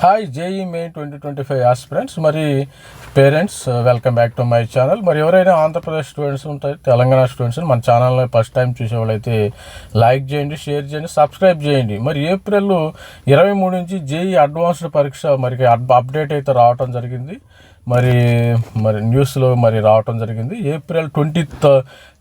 Hi JEE May twenty twenty five aspirants మరి parents uh, welcome back to my channel. మరి ఎవరైనా Andhra Pradesh students ఉంటాయి Telangana students మన ఛానల్ని ఫస్ట్ టైం చూసేవాళ్ళైతే లైక్ చేయండి షేర్ చేయండి సబ్స్క్రైబ్ చేయండి. మరి ఏప్రిల్ ఇరవై మూడు నుంచి జేఈ అడ్వాన్స్డ్ పరీక్ష మరి అప్- అప్డేట్ అయితే రావటం జరిగింది. మరి మరి న్యూస్లో మరి రావటం జరిగింది. April twenty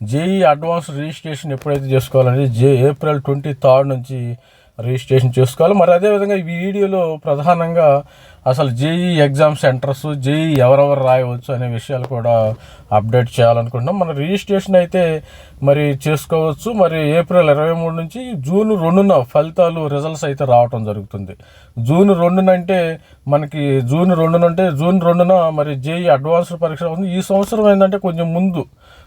JEE advance registration ఎప్పుడైతే చేసుకోవాలంటే జే ఏప్రిల్ ట్వంటీ థర్డ్ నుంచి రిజిస్ట్రేషన్ చేసుకోవాలి. మరి అదేవిధంగా ఈ వీడియోలో ప్రధానంగా అసలు జేఈ ఎగ్జామ్ సెంటర్స్ జేఈ ఎవరెవరు రాయవచ్చు అనే విషయాలు కూడా అప్డేట్ చేయాలనుకుంటున్నాం. మన రిజిస్ట్రేషన్ అయితే మరి చేసుకోవచ్చు. మరి ఏప్రిల్ ఇరవై మూడు నుంచి జూన్ రెండున ఫలితాలు రిజల్ట్స్ అయితే రావటం జరుగుతుంది. జూన్ రెండున అంటే మనకి జూన్ రెండున అంటే జూన్ రెండున మరి జేఈ అడ్వాన్స్డ్ పరీక్ష ఉంది ఈ సంవత్సరం ఏంటంటే కొంచెం ముందు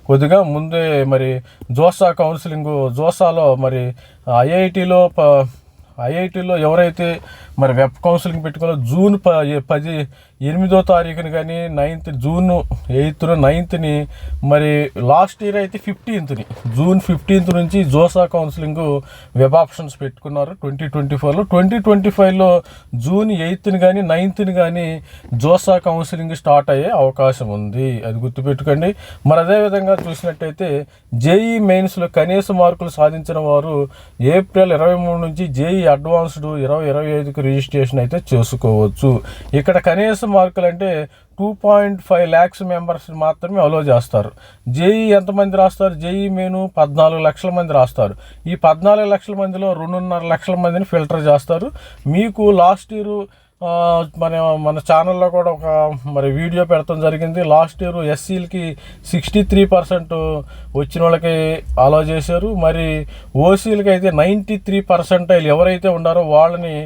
కొద్దిగా ముందే మరి జోసా కౌన్సిలింగ్ జోసాలో మరి ఐఐటిలో ప ఐఐటిలో ఎవరైతే మరి వెబ్ కౌన్సిలింగ్ పెట్టుకోవాలో జూన్ ప పది ఎనిమిదో తారీఖుని కానీ నైన్త్ జూన్ ఎయిత్న నైన్త్ని మరి లాస్ట్ ఇయర్ అయితే ఫిఫ్టీన్త్ని. జూన్ ఫిఫ్టీన్త్ నుంచి జోసా కౌన్సిలింగ్ వెబ్ ఆప్షన్స్ పెట్టుకున్నారు ట్వంటీ ట్వంటీ ఫోర్లో. ట్వంటీ ట్వంటీ ఫైవ్లో జూన్ ఎయిత్ని కానీ నైన్త్ని కానీ జోసా కౌన్సిలింగ్ స్టార్ట్ అయ్యే అవకాశం ఉంది. అది గుర్తుపెట్టుకోండి. మరి అదేవిధంగా చూసినట్టయితే జేఈ మెయిన్స్లో కనీస మార్కులు సాధించిన వారు ఏప్రిల్ ఇరవై మూడు నుంచి జేఈ అడ్వాన్స్డ్ ఇరవై ఇరవై ఐదుకి రిజిస్ట్రేషన్ అయితే చేసుకోవచ్చు. ఇక్కడ కనీసం మార్కులు అంటే two point five lakhs members మాత్రమే అలో చేస్తారు. జేఈ ఎంతమంది రాస్తారు? జేఈ మెయిన్ పద్నాలుగు లక్షల మంది రాస్తారు. ఈ పద్నాలుగు లక్షల మందిలో రెండున్నర లక్షల మందిని ఫిల్టర్ చేస్తారు. మీకు లాస్ట్ ఇయర్ మన మన ఛానల్లో కూడా ఒక మరి వీడియో పెడతాం జరిగింది. లాస్ట్ ఇయర్ ఎస్సీలకి సిక్స్టీ త్రీ పర్సెంట్ వచ్చిన వాళ్ళకి అలో చేశారు. మరి ఓసీలకి అయితే నైంటీ త్రీ పర్సెంటైల్ ఎవరైతే ఉన్నారో వాళ్ళని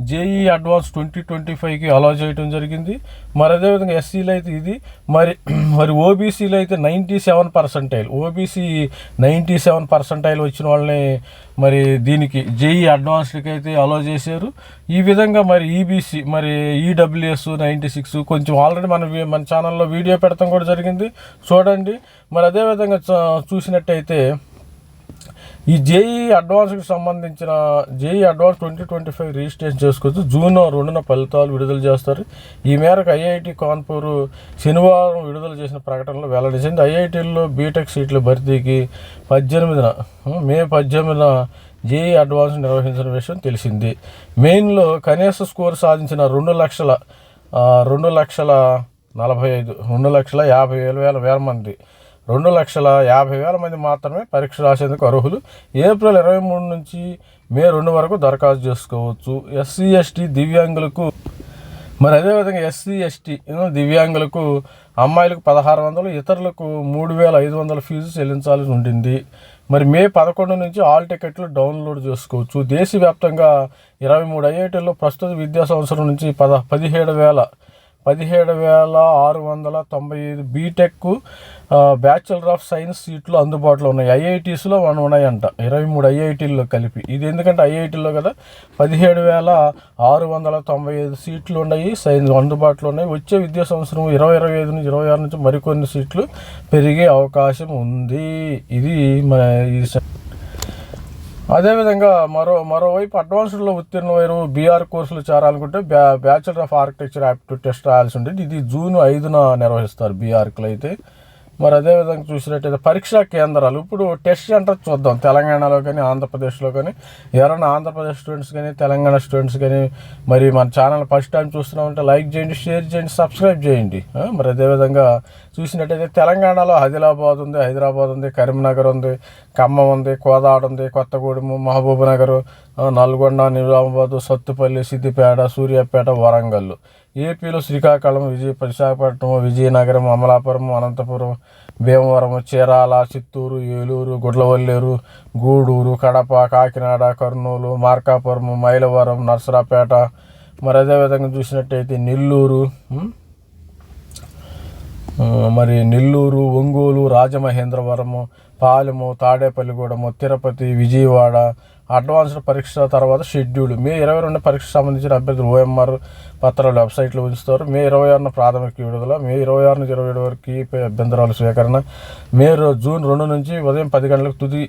జేఈ అడ్వాన్స్ ట్వంటీ ట్వంటీ ఫైవ్కి అలో చేయడం జరిగింది. మరి అదేవిధంగా ఎస్సీలో అయితే ఇది. మరి మరి ఓబీసీలో అయితే ninety seven percentile. OBC ninety seven percentile వచ్చిన వాళ్ళని మరి దీనికి జేఈ అడ్వాన్స్డ్కి అయితే అలో చేశారు. ఈ విధంగా మరి ఈబీసీ మరి ఈడబ్ల్యూఎస్ నైంటీ సిక్స్ కొంచెం ఆల్రెడీ మన మన ఛానల్లో వీడియో పెడతాం కూడా జరిగింది. చూడండి. మరి అదేవిధంగా చ- చూసినట్టయితే ఈ జేఈ అడ్వాన్స్కి సంబంధించిన JEE advance twenty twenty five registration చేసుకోవచ్చు జూన్ రెండున ఫలితాలు విడుదల చేస్తారు. ఈ మేరకు ఐఐటి కాన్పూర్ శనివారం విడుదల చేసిన ప్రకటనలో వెల్లడించింది. ఐఐటీల్లో బీటెక్ సీట్ల భర్తీకి పద్దెనిమిదిన మే పద్దెనిమిదిన జేఈ అడ్వాన్స్ నిర్వహించిన విషయం తెలిసింది. మెయిన్లో కనీస స్కోర్ సాధించిన రెండు లక్షల రెండు లక్షల నలభై ఐదు రెండు లక్షల యాభై వేల వేల వేల మంది. రెండు లక్షల యాభై వేల మంది మాత్రమే పరీక్ష రాసేందుకు అర్హులు. ఏప్రిల్ ఇరవై మూడు నుంచి మే రెండు వరకు దరఖాస్తు చేసుకోవచ్చు. ఎస్సీ ఎస్టీ దివ్యాంగులకు మరి అదేవిధంగా ఎస్సీ ఎస్టీ దివ్యాంగులకు అమ్మాయిలకు పదహారు వందలు ఇతరులకు మూడు వేల ఐదు వందల ఫీజు చెల్లించాల్సి ఉంటుంది మరి మే పదకొండు నుంచి ఆల్ టికెట్లు డౌన్లోడ్ చేసుకోవచ్చు. దేశవ్యాప్తంగా ఇరవై మూడు ఐఐటీల్లో ప్రస్తుత విద్యా సంవత్సరం నుంచి పద పదిహేడు వేల పదిహేడు వేల ఆరు వందల తొంభై ఐదు బీటెక్ బ్యాచులర్ ఆఫ్ సైన్స్ సీట్లు అందుబాటులో ఉన్నాయి. ఐఐటీస్లో వన్ ఉన్నాయంట ఇరవై మూడు ఐఐటీల్లో కలిపి. ఇది ఎందుకంటే ఐఐటీలో కదా? పదిహేడు వేల ఆరు వందల తొంభై ఐదు సీట్లు ఉన్నాయి. సైన్స్ అందుబాటులో ఉన్నాయి. వచ్చే విద్యా సంవత్సరం ఇరవై ఇరవై ఐదు నుంచి ఇరవై ఆరు నుంచి మరికొన్ని సీట్లు పెరిగే అవకాశం ఉంది. ఇది మన ఈ స- అదేవిధంగా మరో మరోవైపు అడ్వాన్స్డ్లో ఉత్తీర్ణమైన బీఆర్ కోర్సులు చేరాలనుకుంటే బ్యా bachelor of architecture aptitude test రాయాల్సి ఉంటుంది ఇది జూన్ ఐదున నిర్వహిస్తారు బీఆర్కులు అయితే మరి అదేవిధంగా చూసినట్టయితే పరీక్షా కేంద్రాలు ఇప్పుడు టెస్ట్ సెంటర్ చూద్దాం. తెలంగాణలో కానీ ఆంధ్రప్రదేశ్లో కానీ ఎవరైనా ఆంధ్రప్రదేశ్ స్టూడెంట్స్ కానీ తెలంగాణ స్టూడెంట్స్ కానీ మరి మన ఛానల్ ఫస్ట్ టైం చూస్తున్నామంటే లైక్ చేయండి షేర్ చేయండి సబ్స్క్రైబ్ చేయండి. మరి అదేవిధంగా చూసినట్టయితే తెలంగాణలో ఆదిలాబాద్ ఉంది హైదరాబాద్ ఉంది కరీంనగర్ ఉంది ఖమ్మం ఉంది కోదాడ ఉంది కొత్తగూడెం మహబూబ్ నగర్ నల్గొండ నిజామాబాద్ సత్తుపల్లి సిద్దిపేట సూర్యాపేట వరంగల్ ఏపీలో శ్రీకాకుళం విజయ విశాఖపట్నం విజయనగరం అమలాపురం అనంతపురం భీమవరం చీరాల చిత్తూరు ఏలూరు గుడ్లవల్లేరు గూడూరు కడప కాకినాడ కర్నూలు మార్కాపురం మైలవరం నర్సరాపేట మరి అదేవిధంగా చూసినట్టయితే నెల్లూరు మరి నెల్లూరు ఒంగోలు రాజమహేంద్రవరము పాలెము తాడేపల్లిగూడెము తిరుపతి విజయవాడ అడ్వాన్స్డ్ పరీక్ష తర్వాత షెడ్యూల్. మే ఇరవై రెండు పరీక్ష సంబంధించిన అభ్యర్థులు ఓఎంఆర్ పత్రాలు వెబ్సైట్లో ఉంచుతారు. మే ఇరవై ఆరున ప్రాథమిక విడుదల మే ఇరవై ఆరు నుంచి ఇరవై ఏడు వరకు అభ్యంతరాలు స్వీకరణ మే రో- జూన్ రెండు నుంచి ఉదయం పది గంటలకు తుది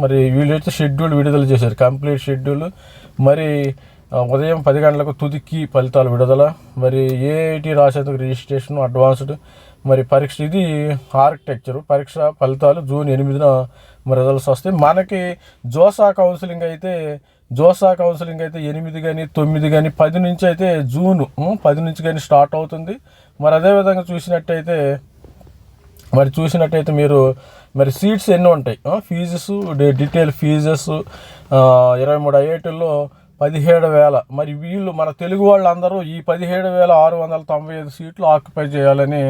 మరి వీళ్ళైతే షెడ్యూల్ విడుదల చేశారు. కంప్లీట్ షెడ్యూల్ మరి ఉదయం పది గంటలకు తుదికి ఫలితాలు విడుదల మరి ఏఐటి రాసేందుకు రిజిస్ట్రేషన్ అడ్వాన్స్డ్ మరి పరీక్ష ఇది ఆర్కిటెక్చర్. పరీక్ష ఫలితాలు జూన్ ఎనిమిదిన మరి రిజల్ట్స్ వస్తాయి. మనకి జోసా కౌన్సిలింగ్ అయితే జోసా కౌన్సిలింగ్ అయితే ఎనిమిది కానీ తొమ్మిది కానీ పది నుంచి అయితే జూన్ పది నుంచి కానీ స్టార్ట్ అవుతుంది. మరి అదేవిధంగా చూసినట్టయితే మరి చూసినట్టయితే మీరు మరి సీట్స్ ఎన్ని ఉంటాయి. ఫీజెస్ డీటెయిల్ ఫీజెస్ ఇరవై మూడు ఐఐటీల్లో పదిహేడు వేల. మరి వీళ్ళు మన తెలుగు వాళ్ళందరూ ఈ పదిహేడు వేల ఆరు వందల తొంభై ఐదు సీట్లు ఆక్యుపై చేయాలని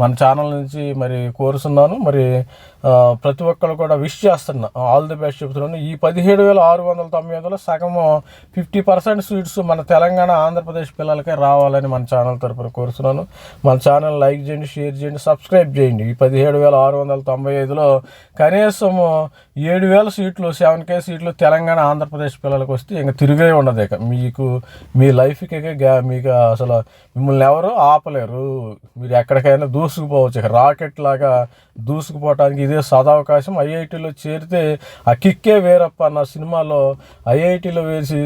మన ఛానల్ నుంచి మరి కోరుతున్నాను. మరి ప్రతి ఒక్కరు కూడా విష్ చేస్తున్నా. ఆల్ ది బెస్ట్ చెప్తున్నాను ఈ పదిహేడు వేల ఆరు వందల తొంభై ఐదులో సగము ఫిఫ్టీ పర్సెంట్ సీట్స్ మన తెలంగాణ ఆంధ్రప్రదేశ్ పిల్లలకే రావాలని మన ఛానల్ తరపున కోరుతున్నాను. మన ఛానల్ లైక్ చేయండి షేర్ చేయండి సబ్స్క్రైబ్ చేయండి. ఈ పదిహేడు వేల ఆరు వందల తొంభై ఐదులో కనీసం ఏడు వేల సీట్లు సెవెన్ కే సీట్లు తెలంగాణ ఆంధ్రప్రదేశ్ పిల్లలకు వస్తే ఇంకా తిరిగే ఉండదు ఇక. మీకు మీ లైఫ్కి గ్యా మీకు అసలు మిమ్మల్ని ఎవరు ఆపలేరు. మీరు ఎక్కడికైనా దూసుకుపోవచ్చు ఇక. రాకెట్ లాగా దూసుకుపోవటానికి ఇదే సదవకాశం. ఐఐటీలో చేరితే ఆ కిక్కే వేరప్ప అన్న సినిమాలో ఐఐటీలో వేసి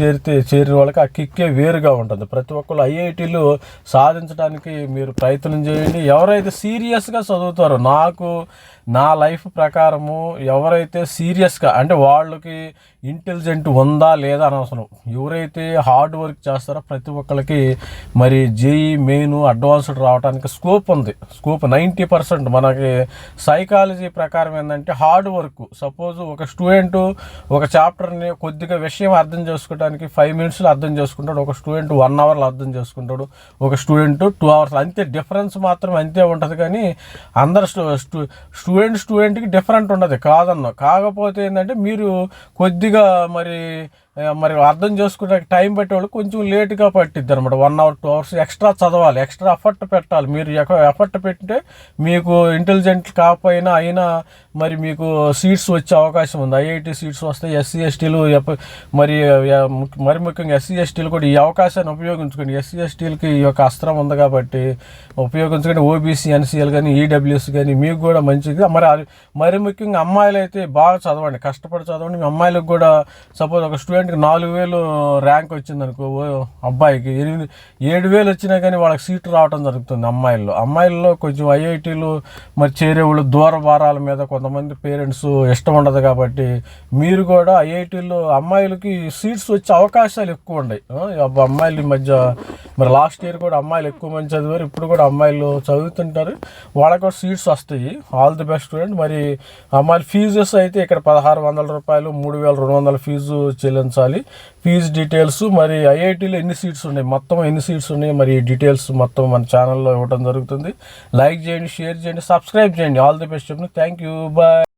చేరితే చేరిన వాళ్ళకి ఆ కిక్కే వేరుగా ఉంటుంది. ప్రతి ఒక్కరు ఐఐటీలు సాధించడానికి మీరు ప్రయత్నం చేయండి. ఎవరైతే సీరియస్గా చదువుతారో నాకు నా లైఫ్ ప్రకారము ఎవరైతే సీరియస్గా అంటే వాళ్ళకి ఇంటెలిజెంట్ ఉందా లేదా అనవసరం. ఎవరైతే హార్డ్ వర్క్ చేస్తారో ప్రతి ఒక్కరికి మరి జేఈ మెయిన్ అడ్వాన్స్డ్ రావడానికి స్కోప్ ఉంది. Scope ninety percent. మనకి సైకాలజీ ప్రకారం ఏంటంటే హార్డ్ వర్క్. సపోజ్ ఒక స్టూడెంట్ ఒక చాప్టర్ని కొద్దిగా విషయం అర్థం చేసుకోవడానికి ఫైవ్ మినిట్స్లో అర్థం చేసుకుంటాడు ఒక స్టూడెంట్ వన్ అవర్లో అర్థం చేసుకుంటాడు ఒక స్టూడెంట్ టూ అవర్స్ అంతే డిఫరెన్స్ మాత్రం అంతే ఉంటుంది కానీ అందరు స్టూ స్టూ స్టూడెంట్ స్టూడెంట్కి డిఫరెంట్ ఉండదు కాదన్న. కాకపోతే ఏంటంటే మీరు కొద్దిగా మరి మరి అర్థం చేసుకునే టైం పెట్టేవాళ్ళు కొంచెం లేట్గా పట్టిద్ది అనమాట one hour two hours extra చదవాలి ఎక్స్ట్రా ఎఫర్ట్ పెట్టాలి. మీరు ఎఫర్ట్ పెట్టితే మీకు ఇంటెలిజెంట్ కాకపోయినా అయినా మరి మీకు సీట్స్ వచ్చే అవకాశం ఉంది. ఐఐటి సీట్స్ వస్తాయి ఎస్సీ ఎస్టీలు మరి మరి ముఖ్యంగా ఎస్సీ ఎస్టీలు కూడా ఈ అవకాశాన్ని ఉపయోగించుకోండి. ఎస్సీ ఎస్టీలకి ఈ యొక్క అస్త్రం ఉంది కాబట్టి ఉపయోగించుకొని ఓబీసీ ఎన్సీఎల్ కానీ ఈడబ్ల్యూఎస్ కానీ మీకు కూడా మంచిది మరి మరి ముఖ్యంగా అమ్మాయిలు అయితే బాగా చదవండి. కష్టపడి చదవండి. మీ అమ్మాయిలకు కూడా సపోజ్ ఒక స్టూడెంట్ స్టూడెంట్కి నాలుగు వేలు ర్యాంక్ వచ్చింది అనుకో ఓ అబ్బాయికి ఎనిమిది ఏడు వేలు వచ్చినా కానీ వాళ్ళకి సీటు రావడం జరుగుతుంది అమ్మాయిల్లో. అమ్మాయిల్లో కొంచెం ఐఐటీలు మరి చేరేవాళ్ళు దూర భారాల మీద కొంతమంది పేరెంట్స్ ఇష్టం ఉండదు కాబట్టి మీరు కూడా ఐఐటీలో అమ్మాయిలకి సీట్స్ వచ్చే అవకాశాలు ఎక్కువ ఉన్నాయి. అబ్బా అమ్మాయిలు మధ్య మరి లాస్ట్ ఇయర్ కూడా అమ్మాయిలు ఎక్కువ మంది చదివారు ఇప్పుడు కూడా అమ్మాయిలు చదువుతుంటారు వాళ్ళకి కూడా సీట్స్ వస్తాయి. ఆల్ ది బెస్ట్ స్టూడెంట్ మరి అమ్మాయిల ఫీజెస్ అయితే ఇక్కడ పదహారు వందల రూపాయలు మూడు వేల రెండు వందల ఫీజు చెల్లించాలి ఫీజు డీటెయిల్స్ మరి ఐఐటీలో ఎన్ని సీట్స్ ఉన్నాయి? మొత్తం ఎన్ని సీట్స్ ఉన్నాయి? మరి డీటెయిల్స్ మొత్తం మన ఛానల్లో ఇవ్వడం జరుగుతుంది. లైక్ చేయండి షేర్ చేయండి సబ్స్క్రైబ్ చేయండి. ఆల్ ది బెస్ట్ చెప్పండి థ్యాంక్ యూ. బాయ్.